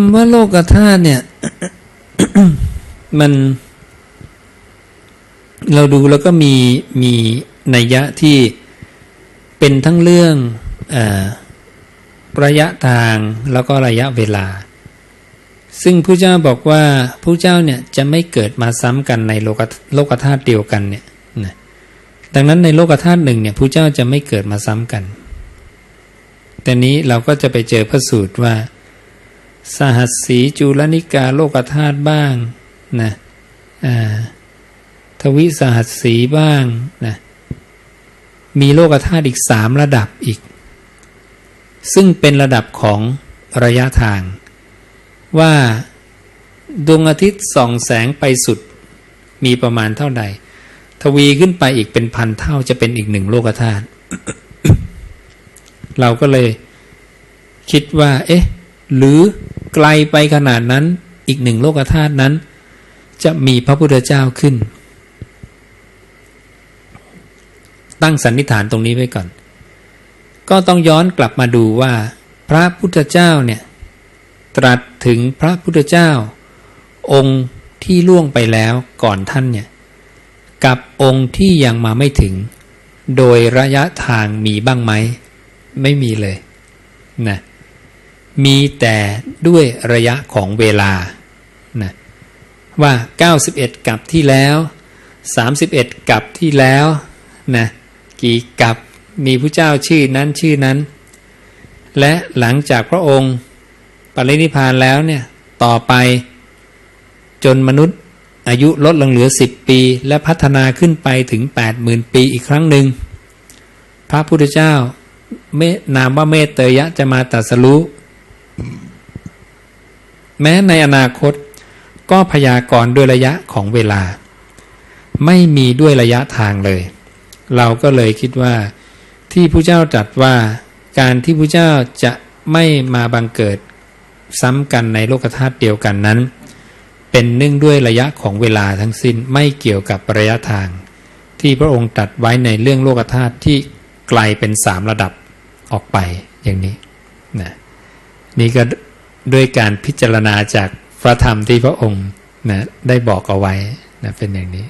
ำว่าโลกธาตุเนี่ย มัน เราดูแล้วก็มีมีนัยยะที่เป็นทั้งเรื่องออระยะทางแล้วก็ระยะเวลา ซึ่งผู้เจ้าบอกว่าผู้เจ้าเนี่ยจะไม่เกิดมาซ้ำกันในโลกโลกธาตุเดียวกันเนี่ยนะดังนั้นในโลกธาตุหนึ่งเนี่ยผู้เจ้าจะไม่เกิดมาซ้ำกันแต่นี้เราก็จะไปเจอพระสูตรว่า สหัสสีจุลนิกาโลกธาตุบ้างนะทวิสหัสสีบ้างนะมีโลกธาตุอีกสามระดับอีก ซึ่งเป็นระดับของระยะทาง ว่าดวงอาทิตย์ส่องแสงไปสุด มีประมาณเท่าใด ทวีขึ้นไปอีกเป็นพันเท่าจะเป็นอีกหนึ่งโลกธาตุเราก็เลยคิดว่า เอ๊ะ หรือ ไกลไปขนาดนั้นอีกหนึ่งโลกธาตุนั้น จะมีพระพุทธเจ้าขึ้น ตั้งสันนิษฐานตรงนี้ไว้ก่อน ก็ต้องย้อนกลับมาดูว่า พระพุทธเจ้าเนี่ยตรัสถึงพระพุทธเจ้า องค์ที่ล่วงไปแล้วก่อนท่านเนี่ยกับองค์ที่ยังมาไม่ถึง โดยระยะทางมีบ้างไหม ไม่มีเลยนะ มีแต่ด้วยระยะของเวลานะว่า 91 กับที่แล้ว 31 กับที่แล้วนะกี่กับมีผู้เจ้าชื่อนั้นชื่อนั้น และหลังจากพระองค์ปรินิพพานแล้วเนี่ยต่อไปจนมนุษย์อายุลดลงเหลือ 10 ปี และพัฒนาขึ้นไปถึง 80,000 ปีอีกครั้งหนึ่ง พระพุทธเจ้าเมนามว่าเมตเตยะจะมาตรัสรู้ แม้ในอนาคตก็พยากรณ์ด้วยระยะของเวลา ไม่มีด้วยระยะทางเลย เราก็เลยคิดว่าที่ผู้เจ้าตรัสว่าการที่ผู้เจ้าจะไม่มาบังเกิดซ้ำกันในโลกธาตุเดียวกันนั้น เป็นเนื่องด้วยระยะของเวลาทั้งสิ้นไม่เกี่ยวกับระยะทาง ที่พระองค์ตรัสไว้ในเรื่องโลกธาตุที่ไกลเป็นสามระดับออกไปอย่างนี้นะ นี่ก็ด้วยการพิจารณาจากพระธรรมที่พระองค์นะได้บอกเอาไว้นะเป็นอย่างนี้